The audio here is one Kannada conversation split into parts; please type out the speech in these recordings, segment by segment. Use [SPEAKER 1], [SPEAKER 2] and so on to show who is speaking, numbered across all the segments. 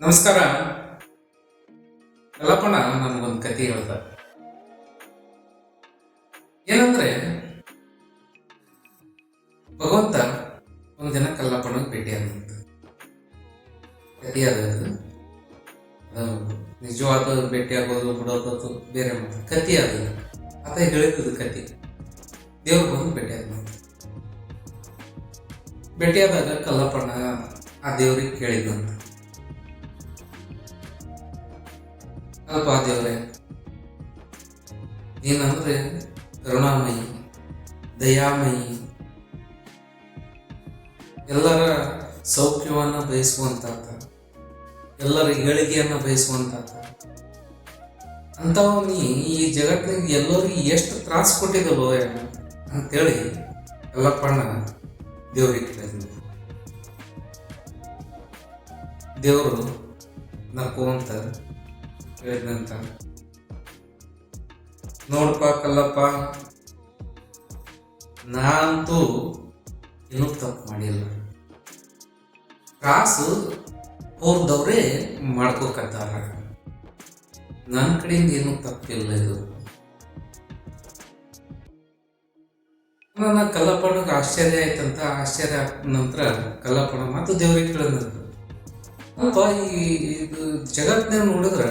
[SPEAKER 1] ನಮಸ್ಕಾರ. ಕಲ್ಲಪ್ಪಣ್ಣ ನಮಗೊಂದು ಕತೆ ಹೇಳ್ದ ಏನಂದ್ರೆ, ಭಗವಂತ ಒಂದು ದಿನ ಕಲ್ಲಪ್ಪನ ಭೇಟಿ ಆದಂತ ಕತೆ ಅದ ನಿಜವಾದ ಭೇಟಿ ಆಗೋದು ಬಿಡೋದು ಬೇರೆ ಮಾತು. ಕತೆ ಅದು. ಆತ ಹೇಳಿದ್ದು ಕತೆ ದೇವ್ರು ಬಂದು ಭೇಟಿ ಆದ ಭೇಟಿಯಾದಾಗ ಕಲ್ಲಪ್ಪಣ್ಣ ಆ ದೇವ್ರಿಗೆ ಕೇಳಿದಂತ ಅಲ್ಪ ಏನಂದ್ರೆ ಕರುಣಾಮಯಿ, ದಯಾಮಯಿ, ಎಲ್ಲರ ಸೌಖ್ಯವನ್ನ ಬಯಸುವಂತಾತ ಎಲ್ಲರ ಏಳಿಗೆಯನ್ನು ಬಯಸುವಂತಾತ ಅಂಥವು ನೀ ಈ ಜಗತ್ತಿನಾಗ ಎಲ್ಲರಿಗೆ ಎಷ್ಟು ತ್ರಾಸ ಕೊಟ್ಟಿದ್ದಲ್ಲೋ ಅಂತ ಅಂತೇಳಿ ಎಲ್ಲಪ್ಪಣ್ಣ ದೇವ್ರಿಗೆ ಕೇಳಿದ್ರು. ದೇವರು ನಕ್ಕೊಂತ ಹೇಳಿದಂತ. ನೋಡಪ್ಪ ಕಲ್ಲಪ್ಪ, ನಾನಂತೂ ಏನೂ ತಪ್ಪು ಮಾಡಿಲ್ಲ. ಕಾಸು ಹೋಗ್ದವ್ರೇ ಮಾಡ್ಕೋಕತ್ತಾರ ನನ್ನ ಕಡೆಯಿಂದ ಏನೂ ತಪ್ಪಿಲ್ಲ ಇದು. ನನ್ನ ಕಲ್ಲಪ್ಪನಿಗೆ ಆಶ್ಚರ್ಯ ಆಯ್ತಂತ, ಆಶ್ಚರ್ಯ ನಂತರ ಕಲ್ಲಪ್ಪನ ಮತ್ತು ದೇವರಿಗೆ ಕೇಳಿದಂತ. ಅಪ್ಪ ಈ ಜಗತ್ನಾಗ ನೋಡಿದ್ರ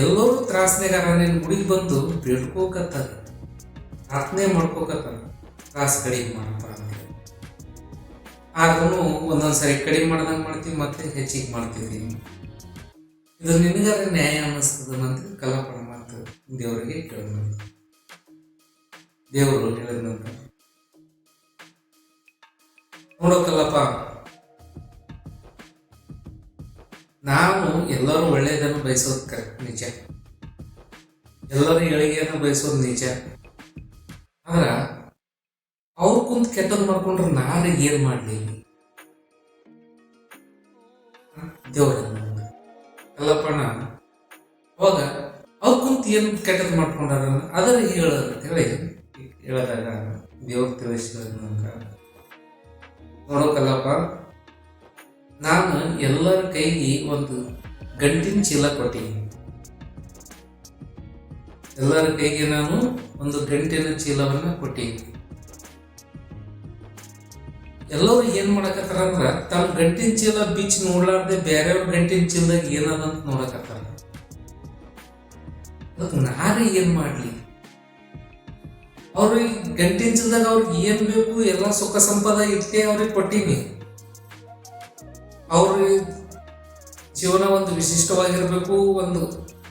[SPEAKER 1] ಎಲ್ಲರೂ ತ್ರಾಸ್ನಾಗ ನಿನ್ನ ಗುಡಿಗೆ ಬಂದು ಬೇಡ್ಕೋಕತ್ತಾರ ಪ್ರಾರ್ಥನೆ ಮಾಡ್ಕೋಕತ್ತಾರ ತ್ರಾಸ ಕಡಿಮೆ ಮಾಡಪ್ಪ ಆದ್ರೂ ಒಂದೊಂದ್ಸರಿ ಕಡಿಮೆ ಮಾಡ್ದಂಗೆ ಮಾಡ್ತೀವಿ, ಮತ್ತೆ ಹೆಚ್ಚಿಗೆ ಮಾಡ್ತೀವಿ ಇದು ನಿನಗಾರ ನ್ಯಾಯ ಅನ್ನಿಸ್ತದ ಅಂತ ಕಲಾಪಣ ಮಾತು ದೇವರಿಗೆ ಕೇಳಿದಂತ ದೇವರು ಹೇಳಿದಂತ ನೋಡೋಕಲ್ಲಪ್ಪ. ನಾವು ಎಲ್ಲರೂ ಒಳ್ಳೆಯದನ್ನು ಬಯಸೋದು ಕರೆಕ್ಟ್ ನಿಜ. ಎಲ್ಲರೂ ಏಳಿಗೆಯನ್ನು ಬಯಸೋದು ನಿಜ. ಆದ್ರ ಅವ್ರು ಕುಂತ ಕೆಟ್ಟದ್ ಮಾಡ್ಕೊಂಡ್ರೆ ನಾನು ಏನ್ ಮಾಡ್ಲಿ? ದೇವ್ರ ಅಲ್ಲಪ್ಪಣ್ಣ ಅವಾಗ ಅವ್ರು ಕುಂತ ಏನ್ ಕೆಟ್ಟದ್ ಮಾಡ್ಕೊಂಡಾರ? ಅದರ ಹೇಳ ಅಂತ ಹೇಳಿ. ಹೇಳಿದಾಗ ದೇವ್ರ ತಿಳಿಸ್ತಾರೆ ನೋಡೋಕಲ್ಲಪ್ಪ. ನಾನು ಎಲ್ಲರ ಕೈಗೆ ಒಂದು ಗಂಟಿನ ಚೀಲ ಕೊಟ್ಟೀನಿ ಎಲ್ಲರ ಕೈಗೆ ನಾನು ಒಂದು ಗಂಟಿನ ಚೀಲವನ್ನು ಕೊಟ್ಟೀನಿ ಎಲ್ಲರೂ ಏನ್ ಮಾಡಕತ್ತಾರ ಅಂದ್ರ ತಮ್ಮ ಗಂಟಿನ ಚೀಲ ಬಿಚ್ಚಿ ನೋಡ್ಲಾರ್ದೆ ಬೇರೆಯವ್ರ ಗಂಟಿನ ಚೀಲದಾಗ ಏನದ ಅಂತ ನೋಡಕತ್ತಾರ. ನಾರೇ ಏನ್ ಮಾಡ್ಲಿ? ಅವ್ರಿಗೆ ಗಂಟಿನ ಚೀಲದಾಗ ಅವ್ರಿಗೆ ಏನ್ ಬೇಕು, ಎಲ್ಲ ಸುಖ ಸಂಪದ ಇಟ್ಟೆ ಅವ್ರಿಗೆ ಕೊಟ್ಟೀನಿ. ಜೀವನ ಒಂದು ವಿಶಿಷ್ಟವಾಗಿರಬೇಕು, ಒಂದು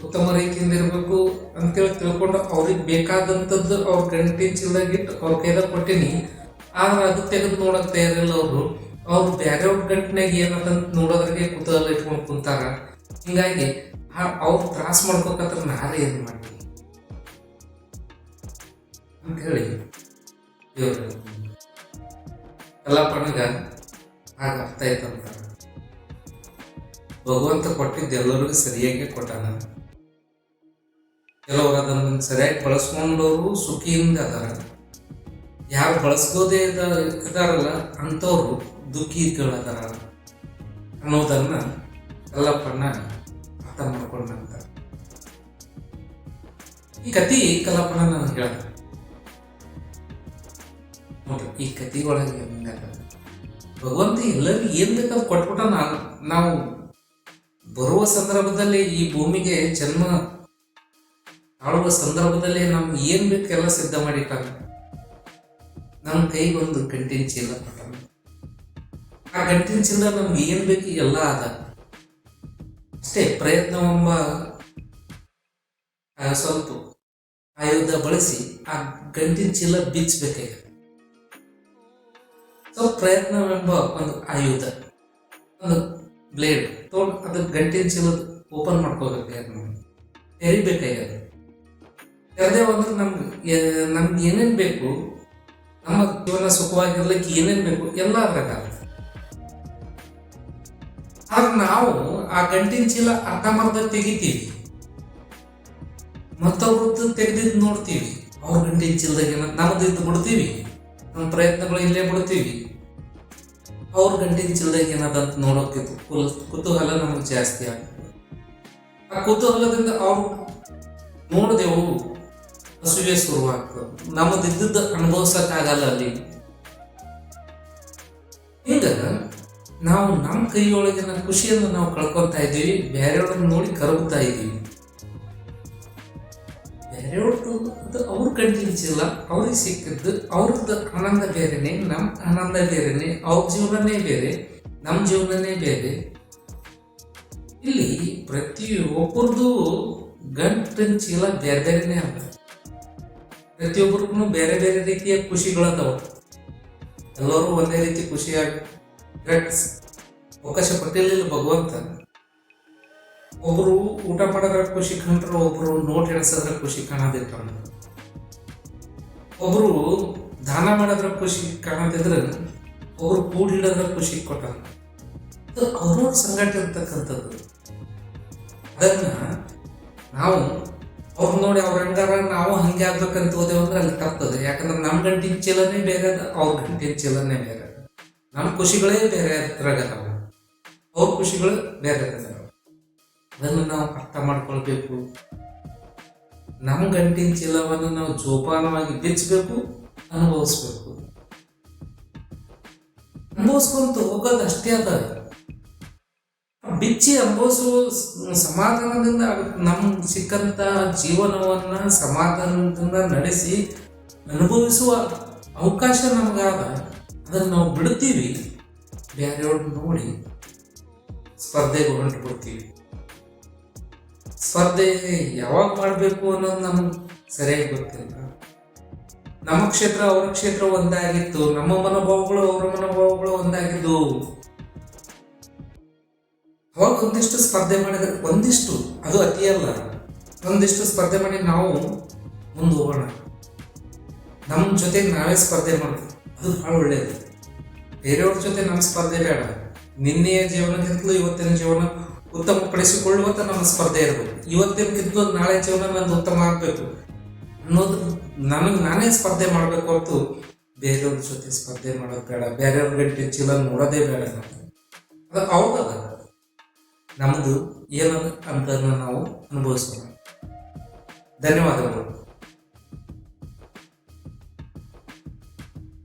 [SPEAKER 1] ಉತ್ತಮ ರೀತಿಯಿಂದ ಇರಬೇಕು ಅಂತೇಳಿ ತಿಳ್ಕೊಂಡು ಅವ್ರಿಗೆ ಬೇಕಾದಂಥದ್ದು ಅವ್ರ ಗಂಟಿನ ಚೀಲದಾಗ ಇಟ್ಟು ಅವ್ರ ಕೈದಾಗ ಕೊಟ್ಟಿನಿ. ಆದ್ರೆ ಅದು ತೆಗೆದು ನೋಡಕ್ ತಯಾರಿಲ್ಲ ಅವರು. ಅವ್ರು ಬೇರೆಯವ್ರ ಗಂಟಿನಾಗ ಏನದಂತ ನೋಡೋದ್ರಿಗೆ ಕುತೂಹಲ ಇಟ್ಕೊಂಡು ಕುಂತಾರ. ಹಿಂಗಾಗಿ ಅವ್ರು ತ್ರಾಸ ಮಾಡ್ಕೋಕತ್ರ ನಾರೇ ಏನ್ ಮಾಡಿ ಅಂತ ಹೇಳಿ ಎಲ್ಲ ಪಣಗ ಹಾಗೆ ಅರ್ಥ ಆಯ್ತಂತ. ಭಗವಂತ ಕೊಟ್ಟಿದ್ದು ಎಲ್ಲರಿಗೂ ಸರಿಯಾಗಿ ಕೊಟ್ಟಾನ. ಕೆಲವರು ಅದನ್ನು ಸರಿಯಾಗಿ ಬಳಸ್ಕೊಂಡವರು ಸುಖಿಯಿಂದ ಅದಾರ. ಯಾರು ಬಳಸ್ಕೋದೇ ಇದಾರಲ್ಲ ಅಂಥವ್ರು ದುಃಖಿಗಳದಾರ ಅನ್ನೋದನ್ನ ಕಲ್ಲಪ್ಪನ ಅರ್ಥ ಮಾಡ್ಕೊಂಡಂತ. ಈ ಕತಿ ಕಲ್ಲಪ್ಪನ ನಾನು ಹೇಳ ನೋಡ್ರಿ, ಈ ಕತಿ ಭಗವಂತ ಎಲ್ಲರಿಗೂ ಏನ್ ಬೇಕಾದ್ರೂ ಕೊಟ್ಬಿಟ್ಟ ನಾವು ಬರುವ ಸಂದರ್ಭದಲ್ಲಿ ಈ ಭೂಮಿಗೆ ಜನ್ಮ ಆಳುವ ಸಂದರ್ಭದಲ್ಲಿ ನಮ್ಗೆ ಏನ್ ಬೇಕೆಲ್ಲ ಸಿದ್ಧ ಮಾಡಿಟ್ಟ ನಮ್ಮ ಕೈಗೊಂದು ಗಂಟಿನ ಚೀಲ ಆ ಗಂಟಿನ ಚೀಲ ನಮ್ಗೆ ಏನ್ ಬೇಕು ಎಲ್ಲ ಅದ. ಅಷ್ಟೇ ಪ್ರಯತ್ನವೆಂಬ ಸ್ವಲ್ಪ ಆಯುಧ ಬಳಸಿ ಆ ಗಂಟಿನ ಚೀಲ ಬಿಚ್ಚಬೇಕಾಗ ಸ್ವಲ್ಪ ಪ್ರಯತ್ನವೆಂಬ ಒಂದು ಆಯುಧ, ಒಂದು ಬ್ಲೇಡ್. ತೊಗೊಂಡು ಅದು ಗಂಟಿನ ಚೀಲದ ಓಪನ್ ಮಾಡ್ಕೋಬೇಕಾಗ್ಯದ ನಾವು ತೆರಿಬೇಕಾಗ್ಯದ ತೆರೆದೇ ಅಂದ್ರೆ ನಮ್ಗೆ ನಮ್ಗೆ ಏನೇನು ಬೇಕು, ನಮ್ಮ ಜೀವನ ಸುಖವಾಗಿರ್ಲಿಕ್ಕೆ ಏನೇನು ಬೇಕು ಎಲ್ಲ ಅದ್ರಾಗ ಆದ್ರೆ ನಾವು ಆ ಗಂಟಿನ ಚೀಲ ಅರ್ಧಂಬರ್ಧ ತೆಗಿತೀವಿ. ಮತ್ತೊಬ್ರದ್ದು ತೆಗೆದಿದ್ದು ನೋಡ್ತೀವಿ. ಅವ್ರ ಗಂಟಿನ ಚೀಲದಾಗ ನಮ್ದು ಇದ್ದು ಬಿಡ್ತೀವಿ. ನಮ್ಮ ಪ್ರಯತ್ನಗಳು ಇಲ್ಲೇ ಬಿಡ್ತೀವಿ. ಅವ್ರ ಗಂಟಿನ ಚಿಲ್ದಾಗ ಏನದಂತ ನೋಡೋಕೆ ಕುಲ್, ಕುತೂಹಲ ನಮಗೆ ಜಾಸ್ತಿ ಆಗ್ತದೆ. ಆ ಕುತೂಹಲದಿಂದ ಅವ್ರು ನೋಡಿದೆವು ಹಸುವೆ ಶುರುವಾಗ್ತದೆ. ನಮ್ಮದಿದ್ದ ಅನುಭವಿಸಕ್ಕಾಗಲ್ಲ ಅಲ್ಲಿ. ಹಿಂಗ ನಾವು ನಮ್ಮ ಕೈಯೊಳಗಿನ ಖುಷಿಯನ್ನು ನಾವು ಕಳ್ಕೊತಾ ಇದ್ದೀವಿ, ಬೇರೆಯವ್ರನ್ನ ನೋಡಿ ಕರಗುತ್ತಾ ಇದ್ದೀವಿ. ಬೇರೆಯವ್ರದ್ದು ಅದು ಅವ್ರ ಕಂಡಿಡಿಸಿಲ್ಲ ಅವ್ರಿಗೆ ಸಿಕ್ಕಿದ್ದು ಅವ್ರದ್ದು ಆನಂದ ಬೇರೆನೆ ನಮ್ಮ ಆನಂದ ಬೇರೆನೆ, ಅವ್ರ ಜೀವನನೇ ಬೇರೆ ನಮ್ಮ ಜೀವನನೇ ಬೇರೆ. ಇಲ್ಲಿ ಪ್ರತಿಯೊಬ್ಬರದು ಗಂಟಿನ ಚೀಲ ಬೇರೆ ಬೇರೆನೆ ಅದ. ಪ್ರತಿಯೊಬ್ಬರಿಗೂ ಬೇರೆ ಬೇರೆ ರೀತಿಯ ಖುಷಿಗಳದಾವ ಎಲ್ಲರೂ ಒಂದೇ ರೀತಿ ಖುಷಿಯಾಗಿ ಅವಕಾಶ ಕೊಟ್ಟಿರಲಿಲ್ಲ ಭಗವಂತ. ಒಬ್ರು ಊಟ ಮಾಡೋದ್ರ ಖುಷಿ ಕಾಣ್ತಾರೆ ಒಬ್ಬರು ನೋಟ್ ಎಣಿಸೋದ್ರ ಖುಷಿ ಕಾಣೋದಿರ್ತಾರ ಒಬ್ರು ದಾನ ಮಾಡೋದ್ರ ಖುಷಿ ಕಾಣೋದಿದ್ರೆ ಅವರು ಕೂಡಿಡೋದ್ರ ಖುಷಿ ಕೊಟ್ಟಾರ ಅವ್ರವ್ರ ಸಂಗಟ ಇರ್ತಕ್ಕಂಥದ್ದು. ಅದನ್ನ ನಾವು ಅವ್ರು ನೋಡಿ ಅವ್ರ ಹಂಗಾರ ನಾವು ಹಂಗೆ ಆಗ್ಬೇಕಂತ ಹೋದೆವು ಅಂದ್ರೆ ಅಲ್ಲಿ ತಪ್ಪದು ಯಾಕಂದ್ರೆ ನಮ್ಮ ಗಂಟಿನ ಚೀಲನೇ ಬೇರೆ ಅದ, ಅವ್ರ ಗಂಟಿನ ಚೀಲನೇ ಬೇರೆ ನಮ್ಮ ಖುಷಿಗಳೇ ಬೇರೆ ಅದ್ರಾಗ ಅವ್ರ ಖುಷಿಗಳು ಬೇರೆ ಅದನ್ನು ನಾವು ಅರ್ಥ ಮಾಡ್ಕೊಳ್ಬೇಕು. ನಮ್ಮ ಗಂಟಿನ ಚೀಲವನ್ನು ನಾವು ಜೋಪಾನವಾಗಿ ಬಿಚ್ಚಬೇಕು ಅನುಭವಿಸ್ಬೇಕು. ಅನುಭವಿಸ್ಕೊಂತ ಹೋಗೋದು ಅಷ್ಟೇ ಅದ ಬಿಚ್ಚಿ ಅನುಭವಿಸುವ ಸಮಾಧಾನದಿಂದ ನಮ್ಗೆ ಸಿಕ್ಕಂತ ಜೀವನವನ್ನ ಸಮಾಧಾನದಿಂದ ನಡೆಸಿ ಅನುಭವಿಸುವ ಅವಕಾಶ ನಮಗಾದ, ಅದನ್ನು ನಾವು ಬಿಡ್ತೀವಿ ಬೇರೆಯವ್ರನ್ನ ನೋಡಿ ಸ್ಪರ್ಧೆಗೆ ಹೊರಟು ಬಿಡ್ತೀವಿ ಸ್ಪರ್ಧೆ ಯಾವಾಗ ಮಾಡಬೇಕು ಅನ್ನೋದು ನಮ್ಗೆ ಸರಿಯಾಗಿ ಗೊತ್ತಿಲ್ಲ. ನಮ್ಮ ಕ್ಷೇತ್ರ ಅವ್ರ ಕ್ಷೇತ್ರ ಒಂದಾಗಿತ್ತು, ನಮ್ಮ ಮನೋಭಾವಗಳು ಅವರ ಮನೋಭಾವಗಳು ಒಂದಾಗಿದ್ದು ಅವಾಗ ಒಂದಿಷ್ಟು ಸ್ಪರ್ಧೆ ಮಾಡಿದ್ರೆ, ಒಂದಿಷ್ಟು, ಅದು ಅತಿಯಲ್ಲ ಒಂದಿಷ್ಟು ಸ್ಪರ್ಧೆ ಮಾಡಿ ನಾವು ಮುಂದೆ ಹೋಗೋಣ ನಮ್ಮ ಜೊತೆ ನಾವೇ ಸ್ಪರ್ಧೆ ಮಾಡೋದು ಅದು ಬಹಳ ಒಳ್ಳೆಯದು ಬೇರೆಯವ್ರ ಜೊತೆ ನಮ್ಮ ಸ್ಪರ್ಧೆ ಬೇಡ. ನಿನ್ನೆಯ ಜೀವನಕ್ಕಿಂತಲೂ ಇವತ್ತಿನ ಜೀವನ ಉತ್ತಮಪಡಿಸಿಕೊಳ್ಳುವಂತ ನಮ್ಮ ಸ್ಪರ್ಧೆ ಇರಬೇಕು ಇವತ್ತಿನ ಕಿದ್ದು ನಾಳೆ ಜೀವನ ನಂದು ಉತ್ತಮ ಆಗಬೇಕು. ಅನ್ನೋದು ನನಗೆ ನಾನೇ ಸ್ಪರ್ಧೆ ಮಾಡಬೇಕು ಹೊರತು ಬೇರೆಯವ್ರ ಜೊತೆ ಸ್ಪರ್ಧೆ ಮಾಡೋದು ಬೇಡ. ಬೇರೆಯವ್ರ ಗಂಟೆ ಚೀಲ ನೋಡೋದೇ ಬೇಡ ನಮ್ಗೆ ಅದು ಅವ್ರದ ನಮ್ಮದು ಏನದ ಅಂತ ನಾವು ಅನುಭವಿಸೋಣ. ಧನ್ಯವಾದಗಳು.